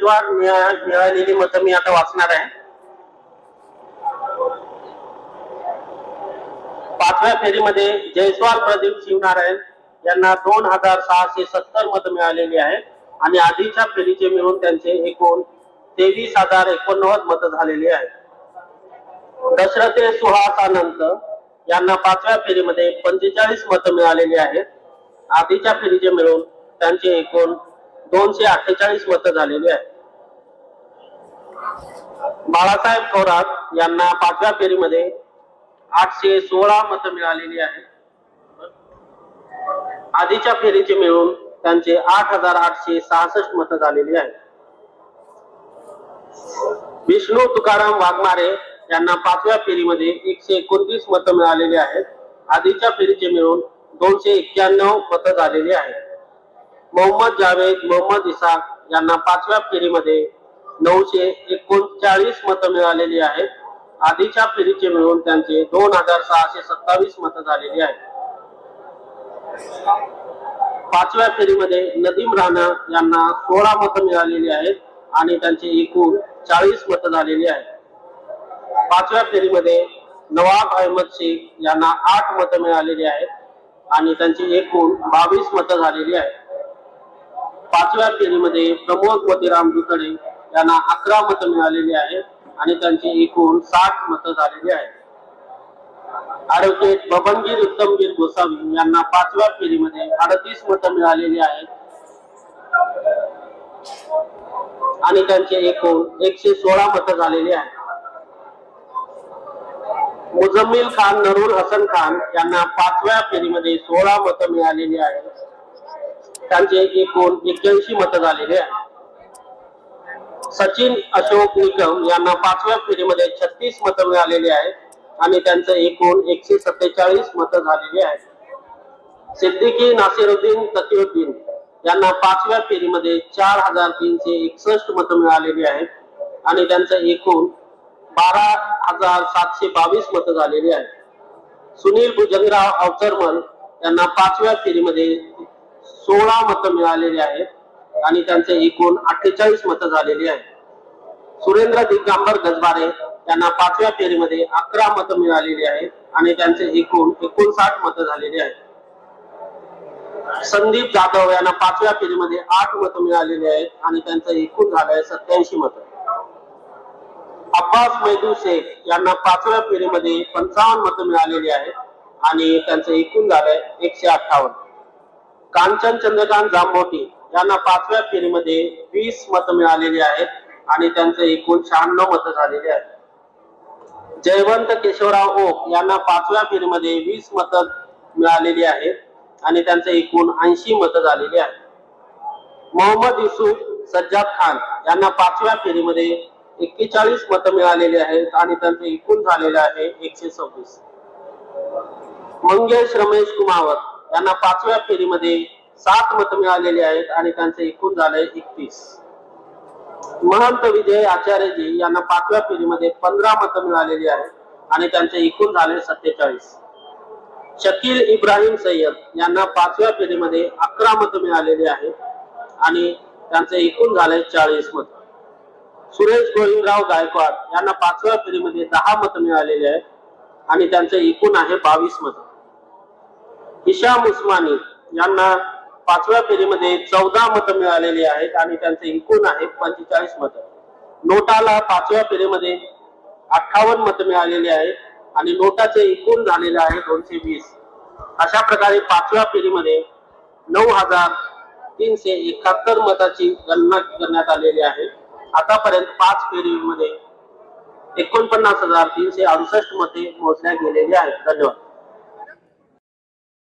उमेदवार मिळालेली मतं मी आता वाचणार आहे. पाचव्या फेरीमध्ये जयस्वाल प्रदीप शिवनारायण यांना दोन हजार सहाशे सत्तर मतं मिळालेली आहेत आणि आधीच्या फेरीचे मिळून त्यांचे एकूण तेवीस हजार एकोणनव्वद मतं झालेली आहेत. दशरथे सुहास अनंत यांना पाचव्या फेरीमध्ये पंचेचाळीस मतं मिळालेली आहेत. आधीच्या फेरीचे मिळून त्यांचे एकूण दोनशे अठ्ठेचाळीस मतं झालेली आहेत. बाळासाहेब थोरात यांना पाचव्या फेरीमध्ये आठशे सोळा मतं मिळालेली आहेत. आधीच्या फेरीचे मिळून त्यांचे आठ हजार आठशे सहासष्ट मतं झालेली आहेत. विष्णू तुकाराम वाघमारे यांना पाचव्या फेरीमध्ये एकशे एकोणतीस मतं मिळालेली आहेत. आधीच्या फेरीचे मिळून दोनशे एक्क्याण्णव मतं झालेली आहेत. मोहम्मद जावेद मोहम्मद इसाक यांना पाचव्या फेरीमध्ये नऊशे एकोणचाळीस मतं मिळालेली आहेत. आधीच्या फेरीचे मिळून त्यांचे दोन हजार सहाशे सत्तावीस मतं झालेली आहेत. पाचव्या फेरीमध्ये नदीम राणा यांना सोळा मतं मिळालेली आहेत आणि त्यांचे एकूण चाळीस मतं झालेली आहेत. पाचव्या फेरीमध्ये नवाब अहमद शेख यांना आठ मतं मिळालेली आहेत आणि त्यांची एकूण बावीस मतं झालेली आहेत. पाचव्या फेरीमध्ये प्रमोद मोतीराम दुतडे यांना अकरा मतं मिळालेली आहेत आणि त्यांची एकूण साठ मतं झालेली आहेत. ऍडव्होकेट बबनगीर उत्तमगीर गोसावी यांना पाचव्या फेरीमध्ये अडतीस मतं मिळालेली आहेत. आणि त्यांचे एकूण एकशे सोळा मतं झालेली आहेत. मुजम्मिल खान नरुल हसन खान यांना पाचव्या फेरीमध्ये सोळा मतं मिळालेली आहेत. त्यांचे एकूण एक्क्याऐंशी मतं झालेले आहे सचिन अशोक निकम यांना पाचव्या फेरीमध्ये छत्तीस मतं मिळालेली आहेत आणि त्यांचं एकूण एकशे सत्तेचाळीस मतं झालेली आहेत. सिद्दीकी नासिरुद्दीन तकीउद्दीन यांना पाचव्या फेरीमध्ये चार हजार तीनशे एकसष्ट मतं मिळालेली आहेत आणि त्यांचं एकूण बारा हजार सातशे बावीस मतं झालेली आहेत. सुनील भुजंगराव अवचरमल यांना पाचव्या फेरीमध्ये सोळा मतं मिळालेली आहेत आणि त्यांचे एकूण अठ्ठेचाळीस मतं झालेली आहेत. सुरेंद्र दिगंबर गजबारे यांना पाचव्या फेरीमध्ये अकरा मतं मिळालेली आहेत आणि त्यांचे एकूण एकोणसाठ मतं झालेली आहेत. संदीप जाधव यांना पाचव्या फेरीमध्ये आठ मतं मिळालेली आहेत आणि त्यांचं एकूण झालंय सत्याऐंशी मतं. अब्बास मैदू शेख यांना पाचव्या फेरीमध्ये पंचावन्न मतं मिळालेली आहेत आणि त्यांचं एकूण झालंय एकशे अठ्ठावन्न. कांचन चंद्रकांत जांभोटी यांना पाचव्या फेरीमध्ये वीस मतं मिळालेली आहेत आणि त्यांचे एकूण शहाण्णव मतं झालेली आहेत. जयवंत केशवराव ओक यांना पाचव्या फेरीमध्ये वीस मतं मिळालेली आहेत आणि त्यांचे एकूण ऐंशी मतं झालेली आहेत. मोहम्मद युसुफ सज्जाद खान यांना पाचव्या फेरीमध्ये एक्केचाळीस मतं मिळालेली आहेत आणि त्यांचे एकूण झालेलं आहे एकशे सव्वीस. मंगेश रमेश कुमावत यांना पाचव्या फेरीमध्ये सात मतं मिळालेली आहेत आणि त्यांचं एकूण झालंय एकतीस. महंत विजय आचार्यजी यांना पाचव्या फेरीमध्ये पंधरा मत मिळालेली आहेत आणि त्यांचे एकूण झाले सत्तेचाळीस. शकील इब्राहिम सय्यद यांना पाचव्या फेरीमध्ये अकरा मतं मिळालेली आहेत आणि त्यांचे एकूण झाले चाळीस मतं. सुरेश गोविंदराव गायकवाड यांना पाचव्या फेरीमध्ये दहा मतं मिळालेली आहेत आणि त्यांचे एकूण आहे बावीस मतं. हिशाम उस्मानी यांना पाचव्या फेरीमध्ये चौदा मतं मिळालेली आहेत आणि त्यांचे एकूण आहेत पंचेचाळीस मतं. नोटाला पाचव्या फेरीमध्ये अठ्ठावन्न मतं मिळालेली आहेत आणि नोटाचे एकूण झालेले आहे दोनशे वीस. अशा प्रकारे पाचव्या फेरीमध्ये नऊ हजार तीनशे एकाहत्तर मताची गणना करण्यात आलेली आहे. आतापर्यंत पाच फेरीमध्ये एकोणपन्नास हजार तीनशे अडुसष्ट मते मोजल्या गेलेली आहेत. धन्यवाद.